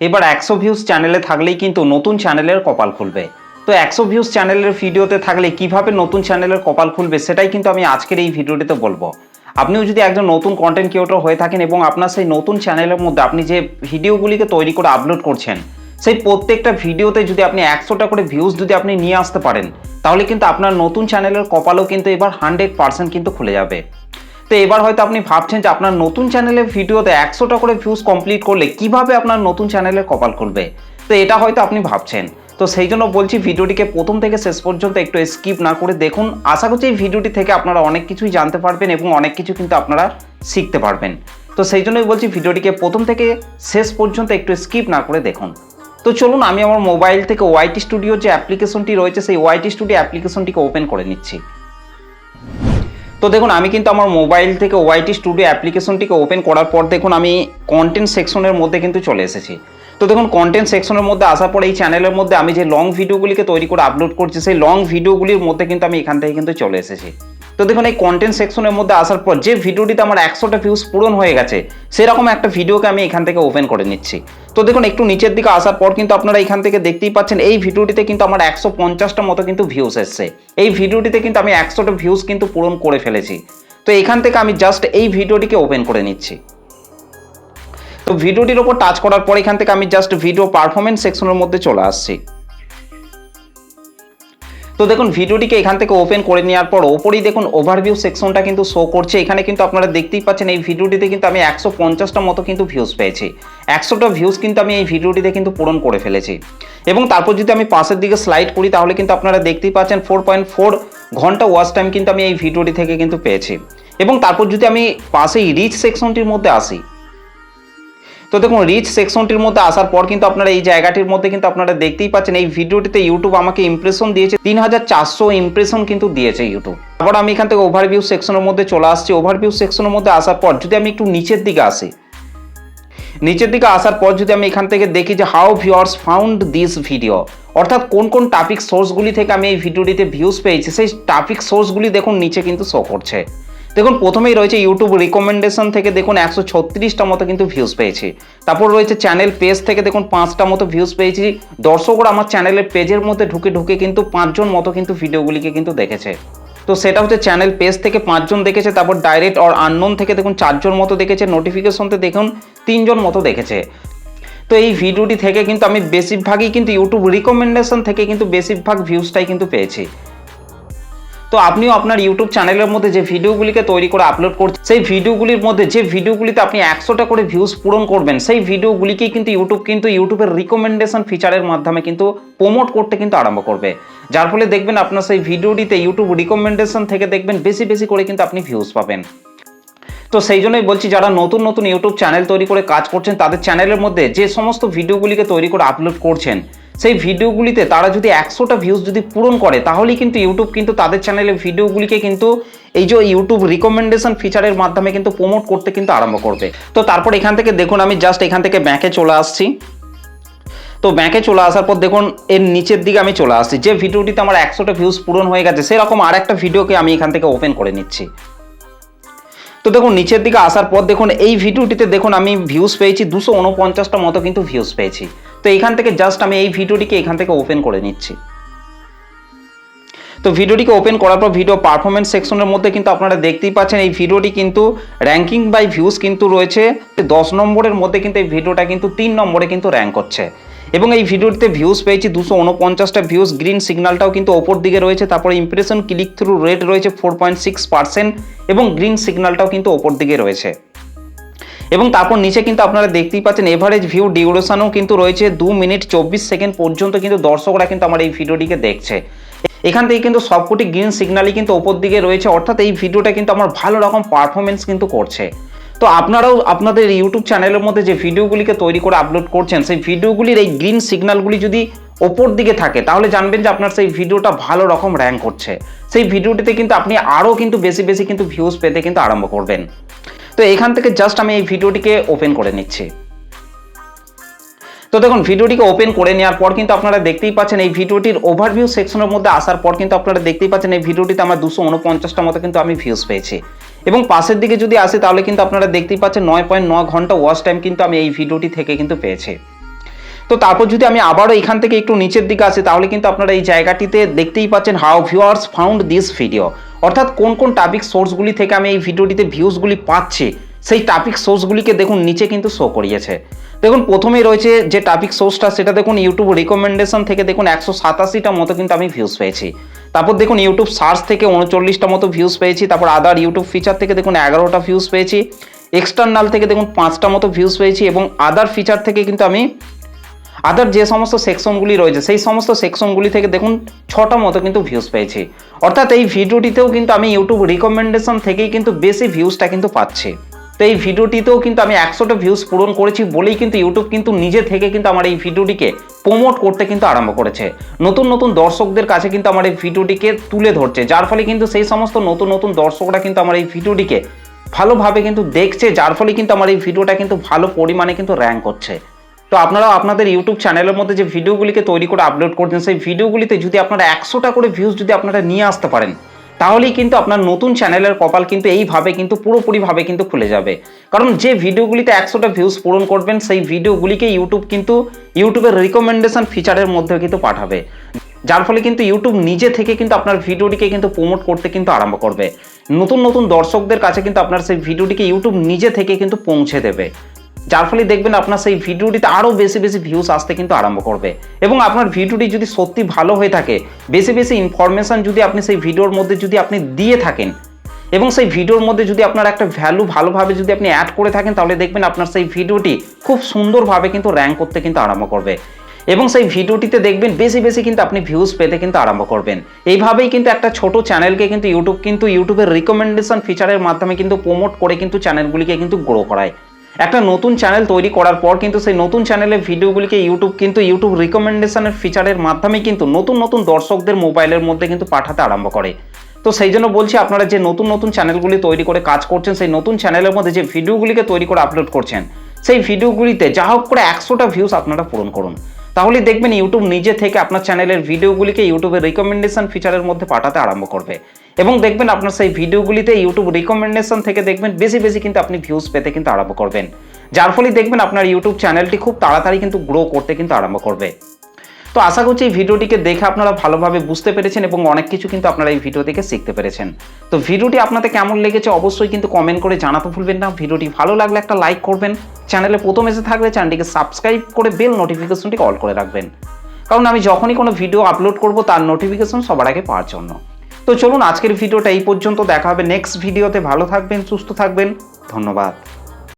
এবার একশো ভিউজ চ্যানেলে থাকলেই কিন্তু নতুন চ্যানেলের কপাল খুলবে। তো একশো ভিউজ চ্যানেলের ভিডিওতে থাকলে কীভাবে নতুন চ্যানেলের কপাল খুলবে সেটাই কিন্তু আমি আজকের এই ভিডিওটিতে বলব। আপনিও যদি একজন নতুন কন্টেন্ট ক্রিয়েটর হয়ে থাকেন এবং আপনার সেই নতুন চ্যানেলের মধ্যে আপনি যে ভিডিওগুলিকে তৈরি করে আপলোড করছেন, সেই প্রত্যেকটা ভিডিওতে যদি আপনি একশোটা করে ভিউজ যদি আপনি নিয়ে আসতে পারেন, তাহলে কিন্তু আপনার নতুন চ্যানেলের কপালও কিন্তু এবার হান্ড্রেড পার্সেন্ট কিন্তু খুলে যাবে। তো এবার হয়তো আপনি ভাবছেন যে আপনার নতুন চ্যানেলের ভিডিওতে একশোটা করে ভিউজ কমপ্লিট করলে কীভাবে আপনার নতুন চ্যানেলের কপাল খুলবে? তো এটা হয়তো আপনি ভাবছেন। তো সেই জন্য বলছি ভিডিওটিকে প্রথম থেকে শেষ পর্যন্ত একটু স্কিপ না করে দেখুন। আশা করছি এই ভিডিওটি থেকে আপনারা অনেক কিছুই জানতে পারবেন এবং অনেক কিছু কিন্তু আপনারা শিখতে পারবেন। তো সেই জন্যই বলছি ভিডিওটিকে প্রথম থেকে শেষ পর্যন্ত একটু স্কিপ না করে দেখুন। তো চলুন, আমি আমার মোবাইল থেকে ওয়াইটি স্টুডিও যে অ্যাপ্লিকেশনটি রয়েছে, সেই ওয়াইটি স্টুডিও অ্যাপ্লিকেশনটিকে ওপেন করে নিচ্ছি। তো দেখুন, আমি কিন্তু আমার মোবাইল থেকে ওয়াইটি স্টুডিও অ্যাপ্লিকেশনটিকে ওপেন করার পর দেখুন, আমি কন্টেন্ট সেকশনের মধ্যে কিন্তু চলে এসেছি। তো দেখুন কন্টেন্ট সেকশনের মধ্যে আসার পর এই চ্যানেলের মধ্যে আমি যে লং ভিডিওগুলিকে তৈরি করে আপলোড করছি, সেই লং ভিডিওগুলির মধ্যে কিন্তু আমি এখান থেকে কিন্তু চলে এসেছি। তো দেখুন, এই কন্টেন্ট সেকশনের মধ্যে আসার পর যে ভিডিওটিতে আমার একশোটা ভিউজ পূরণ হয়ে গেছে, সেরকম একটা ভিডিওকে আমি এখান থেকে ওপেন করে নিচ্ছি। তো দেখুন, একটু নিচের দিকে আসার পর কিন্তু আপনারা এখান থেকে দেখতেই পাচ্ছেন, এই ভিডিওটিতে কিন্তু আমার একশো পঞ্চাশটা মতো কিন্তু ভিউজ এসছে। এই ভিডিওটিতে কিন্তু আমি একশোটা ভিউজ কিন্তু পূরণ করে ফেলেছি। তো এখান থেকে আমি জাস্ট এই ভিডিওটিকে ওপেন করে নিচ্ছি। তো ভিডিওটির ওপর টাচ করার পর এখান থেকে আমি জাস্ট ভিডিও পারফরমেন্স সেকশনের মধ্যে চলে আসছি। তো দেখুন, ভিডিওটিকে এখান থেকে ওপেন করে নেওয়ার পর ওপরেই দেখুন ওভারভিউ সেকশনটা কিন্তু শো করছে। এখানে কিন্তু আপনারা দেখতেই পাচ্ছেন এই ভিডিওটিতে কিন্তু আমি একশো পঞ্চাশটা মতো কিন্তু ভিউজ পেয়েছি। একশোটা ভিউজ কিন্তু আমি এই ভিডিওটিতে কিন্তু পূরণ করে ফেলেছি। এবং তারপর যদি আমি পাশের দিকে স্লাইড করি, তাহলে কিন্তু আপনারা দেখতেই পাচ্ছেন ফোর পয়েন্ট ফোর ঘণ্টা ওয়াচ টাইম কিন্তু আমি এই ভিডিওটি থেকে কিন্তু পেয়েছি। এবং তারপর যদি আমি পাশেই রিচ সেকশনটির মধ্যে আসি তো দেখুন রিচ সেকশনটির মধ্যে আসার পর কিন্তু আপনারা এই জায়গাটির মধ্যে কিন্তু আপনারা দেখতেই পাচ্ছেন, এই ভিডিওটিতে ইউটিউব আমাকে ইমপ্রেশন দিয়েছে, তিন হাজার চারশো ইমপ্রেশন কিন্তু দিয়েছে ইউটিউব আবার আমি এখান থেকে ওভারভিউ সেকশনের মধ্যে চলে আসছি। ওভারভিউ সেকশনের মধ্যে আসার পর যদি আমি একটু নিচের দিকে আসি, নিচের দিকে আসার পর যদি আমি এখান থেকে দেখি যে how viewers found this video অর্থাৎ কোন কোন টপিক সোর্সগুলি থেকে আমি এই ভিডিওটিতে ভিউজ পেয়েছি, সেই টপিক সোর্সগুলি দেখুন, নিচে কিন্তু শো করছে। দেখুন, প্রথমেই রয়েছে ইউটিউব রিকমেন্ডেশন থেকে দেখুন একশো ছত্রিশটা মতো কিন্তু ভিউজ পেয়েছি। তারপর রয়েছে চ্যানেল পেজ থেকে দেখুন পাঁচটা মতো ভিউজ পেয়েছি। দর্শকরা আমার চ্যানেলের পেজের মধ্যে ঢুকে ঢুকে কিন্তু পাঁচজন মতো কিন্তু ভিডিওগুলিকে কিন্তু দেখেছে। তো সেটা হচ্ছে চ্যানেল পেজ থেকে পাঁচজন দেখেছে, তারপর ডাইরেক্ট অর আননোন থেকে দেখুন চারজন মতো দেখেছে নোটিফিকেশনতে দেখুন তিনজন মতো দেখেছে। তো এই ভিডিওটি থেকে কিন্তু আমি বেশিরভাগই কিন্তু ইউটিউব রিকমেন্ডেশন থেকে কিন্তু বেশিরভাগ ভিউজটাই কিন্তু পেয়েছি। তো আপনিও আপনার ইউটিউব চ্যানেলের মধ্যে যে ভিডিওগুলিকে তৈরি করে আপলোড করছেন, সেই ভিডিওগুলির মধ্যে যে ভিডিওগুলিতে আপনি একশোটা করে ভিউজ পূরণ করবেন, সেই ভিডিওগুলিকেই কিন্তু ইউটিউব কিন্তু ইউটিউবের রিকমেন্ডেশন ফিচারের মাধ্যমে কিন্তু প্রমোট করতে কিন্তু আরম্ভ করবে। যার ফলে দেখবেন আপনার সেই ভিডিওটিতে ইউটিউব রিকমেন্ডেশন থেকে দেখবেন বেশি বেশি করে কিন্তু আপনি ভিউজ পাবেন। তো সেই জন্যই বলছি, যারা নতুন নতুন ইউটিউব চ্যানেল তৈরি করে কাজ করছেন, তাদের চ্যানেলের মধ্যে যে সমস্ত ভিডিওগুলিকে তৈরি করে আপলোড করছেন সেই ভিডিওগুলিতে তারা যদি একশোটা ভিউজ যদি পূরণ করে, তাহলেই কিন্তু ইউটিউব কিন্তু তাদের চ্যানেলের ভিডিওগুলিকে কিন্তু এই যে ইউটিউব রিকমেন্ডেশন ফিচারের মাধ্যমে কিন্তু প্রমোট করতে কিন্তু আরম্ভ করবে। তো তারপর এখান থেকে দেখুন, আমি জাস্ট এখান থেকে ব্যাকে চলে আসছি। তো ব্যাকে চলে আসার পর দেখুন, এর নিচের দিকে আমি চলে আসছি। যে ভিডিওটিতে আমার একশোটা ভিউজ পূরণ হয়ে গেছে, সেরকম আর একটা ভিডিওকে আমি এখান থেকে ওপেন করে নিচ্ছি। তো দেখুন, নিচের দিকে আসার পর দেখুন, এই ভিডিওটিতে দেখুন, আমি ভিউজ পেয়েছি, দুশো উনপঞ্চাশটা মতো কিন্তু ভিউজ পেয়েছি। তো এইখান থেকে জাস্ট আমি এই ভিডিওটিকে এখান থেকে ওপেন করে নিচ্ছি। তো ভিডিওটিকে ওপেন করার পর ভিডিও পারফরমেন্স সেকশনের মধ্যে কিন্তু আপনারা দেখতেই পাচ্ছেন, এই ভিডিওটি কিন্তু র্যাঙ্কিং বাই ভিউজ কিন্তু রয়েছে। দশ নম্বরের মধ্যে কিন্তু এই ভিডিওটা কিন্তু তিন নম্বরে কিন্তু র্যাঙ্ক করছে এবং এই ভিডিওটিতে ভিউজ পেয়েছি দুশো উনপঞ্চাশটা ভিউজ গ্রিন সিগন্যালটাও কিন্তু ওপর দিকে রয়েছে, তারপরে ইমপ্রেশন ক্লিক থ্রু রেট রয়েছে ফোর পয়েন্ট সিক্স পার্সেন্ট এবং গ্রিন সিগন্যালটাও কিন্তু ওপর দিকে রয়েছে। এবং তারপর নিচে কিন্তু আপনারা দেখতেই পাচ্ছেন এভারেজ ভিউ ডিউরেশনও কিন্তু রয়েছে দু মিনিট চব্বিশ সেকেন্ড পর্যন্ত কিন্তু দর্শকরা কিন্তু আমার এই ভিডিওটিকে দেখছে। এখান থেকে কিন্তু সবকটি গ্রিন সিগন্যালই কিন্তু ওপর দিকে রয়েছে, অর্থাৎ এই ভিডিওটা কিন্তু আমার ভালো রকম পারফরমেন্স কিন্তু করছে। তো আপনারাও আপনাদের ইউটিউব চ্যানেলের মধ্যে যে ভিডিওগুলিকে তৈরি করে আপলোড করছেন, সেই ভিডিওগুলির এই গ্রিন সিগন্যালগুলি যদি ওপর দিকে থাকে, তাহলে জানবেন যে আপনার সেই ভিডিওটা ভালো রকম র্যাঙ্ক করছে। সেই ভিডিওটিতে কিন্তু আপনি আরও কিন্তু বেশি বেশি কিন্তু ভিউজ পেতে কিন্তু আরম্ভ করবেন। তো এখান থেকে জাস্ট আমি এই ভিডিওটিকে ওপেন করে নিচ্ছি। তো দেখুন, ভিডিওটিকে ওপেন করে নেওয়ার পর কিন্তু আপনারা দেখতেই পাচ্ছেন এই ভিডিওটির ওভারভিউ সেকশনের মধ্যে আসার পর কিন্তু আপনারা দেখতেই পাচ্ছেন এই ভিডিওটিতে আমার দুশো উনপঞ্চাশটা মতো কিন্তু আমি ভিউজ পেয়েছি। এবং পাশের দিকে যদি আসে তাহলে কিন্তু আপনারা দেখতেই পাচ্ছেন নয় পয়েন্ট নয় ঘণ্টা ওয়াচ টাইম কিন্তু আমি এই ভিডিওটি থেকে কিন্তু পেয়েছি। তো তারপর যদি আমি আবারও এখান থেকে একটু নিচের দিকে আসি, তাহলে কিন্তু আপনারা এই জায়গাটিতে দেখতেই পাচ্ছেন how viewers found this video অর্থাৎ কোন কোন টপিক সোর্সগুলি থেকে আমি এই ভিডিওটিতে ভিউজগুলি পাচ্ছি, সেই টপিক সোর্সগুলিকে দেখুন, নিচে কিন্তু শো করিয়েছে। দেখুন, প্রথমেই রয়েছে যে টপিক সোর্সটা সেটা দেখুন ইউটিউব রিকমেন্ডেশন থেকে দেখুন, একশো সাতাশিটা মতো কিন্তু আমি ভিউজ পেয়েছি। তারপর দেখুন ইউটিউব সার্চ থেকে উনচল্লিশটা মতো ভিউজ পেয়েছি। তারপর আদার ইউটিউব ফিচার থেকে দেখুন, এগারোটা ভিউজ পেয়েছি। এক্সটার্নাল থেকে দেখুন, পাঁচটা মতো ভিউজ পেয়েছি এবং আদার ফিচার থেকে কিন্তু আমি আদার যে সমস্ত সেকশনগুলি রয়েছে, সেই সমস্ত সেকশনগুলি থেকে দেখুন ছটা মতো কিন্তু ভিউজ পেয়েছি। অর্থাৎ এই ভিডিওটিতেও কিন্তু আমি ইউটিউব রিকমেন্ডেশন থেকেই কিন্তু বেশি ভিউজটা কিন্তু পাচ্ছি। তো এই ভিডিওটিতেও কিন্তু আমি একশোটা ভিউজ পূরণ করেছি বলেই কিন্তু ইউটিউব কিন্তু নিজে থেকে কিন্তু আমার এই ভিডিওটিকে প্রমোট করতে কিন্তু আরম্ভ করেছে। নতুন নতুন দর্শকদের কাছে কিন্তু আমার এই ভিডিওটিকে তুলে ধরছে, যার ফলে কিন্তু সেই সমস্ত নতুন নতুন দর্শকরা কিন্তু আমার এই ভিডিওটিকে ভালোভাবে কিন্তু দেখছে, যার ফলে কিন্তু আমার এই ভিডিওটা কিন্তু ভালো পরিমাণে কিন্তু র্যাঙ্ক করছে। তো আপনারা আপনাদের ইউটিউব চ্যানেলের মধ্যে যে ভিডিওগুলিকে তৈরি করে আপলোড করছেন, সেই ভিডিওগুলিতে যদি আপনারা একশোটা করে ভিউজ যদি আপনারা নিয়ে আসতে পারেন, তাহলেই কিন্তু আপনার নতুন চ্যানেলের কপাল কিন্তু এইভাবে কিন্তু পুরোপুরিভাবে কিন্তু খুলে যাবে। কারণ যে ভিডিওগুলিতে একশোটা ভিউজ পূরণ করবেন, সেই ভিডিওগুলিকে ইউটিউব কিন্তু ইউটিউবের রিকমেন্ডেশন ফিচারের মধ্যে কিন্তু পাঠাবে। যার ফলে কিন্তু ইউটিউব নিজে থেকে কিন্তু আপনার ভিডিওটিকে কিন্তু প্রমোট করতে কিন্তু আরম্ভ করবে। নতুন নতুন দর্শকদের কাছে কিন্তু আপনার সেই ভিডিওটিকে ইউটিউব নিজে থেকে কিন্তু পৌঁছে দেবে। যার ফলে দেখবেন আপনার সেই ভিডিওটিতে আরও বেশি বেশি ভিউস আসতে কিন্তু আরম্ভ করবে। এবং আপনার ভিডিওটি যদি সত্যি ভালো হয়ে থাকে, বেশি বেশি ইনফরমেশন যদি আপনি সেই ভিডিওর মধ্যে যদি আপনি দিয়ে থাকেন, এবং সেই ভিডিওর মধ্যে যদি আপনার একটা ভ্যালু ভালোভাবে যদি আপনি অ্যাড করে থাকেন, তাহলে দেখবেন আপনার সেই ভিডিওটি খুব সুন্দরভাবে কিন্তু র্যাঙ্ক করতে কিন্তু আরম্ভ করবে। এবং সেই ভিডিওটিতে দেখবেন বেশি বেশি কিন্তু আপনি ভিউজ পেতে কিন্তু আরম্ভ করবেন। এইভাবেই কিন্তু একটা ছোট চ্যানেলকে কিন্তু ইউটিউব কিন্তু ইউটিউবের রিকমেন্ডেশন ফিচারের মাধ্যমে কিন্তু প্রমোট করে কিন্তু চ্যানেলগুলিকে কিন্তু গ্রো করায়। একটা নতুন চ্যানেল তৈরি করার পর কিন্তু সেই নতুন চ্যানেলের ভিডিওগুলিকে ইউটিউব কিন্তু ইউটিউব রিকমেন্ডেশনের ফিচারের মাধ্যমে কিন্তু নতুন নতুন দর্শকদের মোবাইলের মধ্যে কিন্তু পাঠাতে আরম্ভ করে। তো সেই জন্য বলছি আপনারা যে নতুন নতুন চ্যানেলগুলি তৈরি করে কাজ করছেন, সেই নতুন চ্যানেলের মধ্যে যে ভিডিওগুলিকে তৈরি করে আপলোড করছেন, সেই ভিডিওগুলিতে যা হোক করে একশোটা ভিউজ আপনারা পূরণ করুন। তাহলে দেখবেন ইউটিউব নিজে থেকে আপনার চ্যানেলের ভিডিওগুলিকে ইউটিউবের রিকমেন্ডেশন ফিচারের মধ্যে পাঠাতে আরম্ভ করবে। এবং দেখবেন আপনার সেই ভিডিওগুলিতে ইউটিউব রিকমেন্ডেশন থেকে দেখবেন বেশি বেশি কিন্তু আপনি ভিউজ পেতে কিন্তু আরম্ভ করবেন। যার ফলে দেখবেন আপনার ইউটিউব চ্যানেলটি খুব তাড়াতাড়ি কিন্তু গ্রো করতে কিন্তু আরম্ভ করবে। তো আশা করছি এই ভিডিওটিকে দেখে আপনারা ভালোভাবে বুঝতে পেরেছেন এবং অনেক কিছু কিন্তু আপনারা এই ভিডিও থেকে শিখতে পেরেছেন। তো ভিডিওটি আপনাদের কেমন লেগেছে অবশ্যই কিন্তু কমেন্ট করে জানাতে ভুলবেন না। ভিডিওটি ভালো লাগলে একটা লাইক করবেন। চ্যানেলে প্রথম এসে থাকলে চ্যানেলটিকে সাবস্ক্রাইব করে বেল নোটিফিকেশনটি অল করে রাখবেন। কারণ আমি যখনই কোনো ভিডিও আপলোড করব, তার নোটিফিকেশন সবার আগে পাওয়ার জন্য। তো চলুন আজকের ভিডিওটা এই পর্যন্ত। দেখা হবে নেক্সট ভিডিওতে ভালো থাকবেন, সুস্থ থাকবেন। ধন্যবাদ।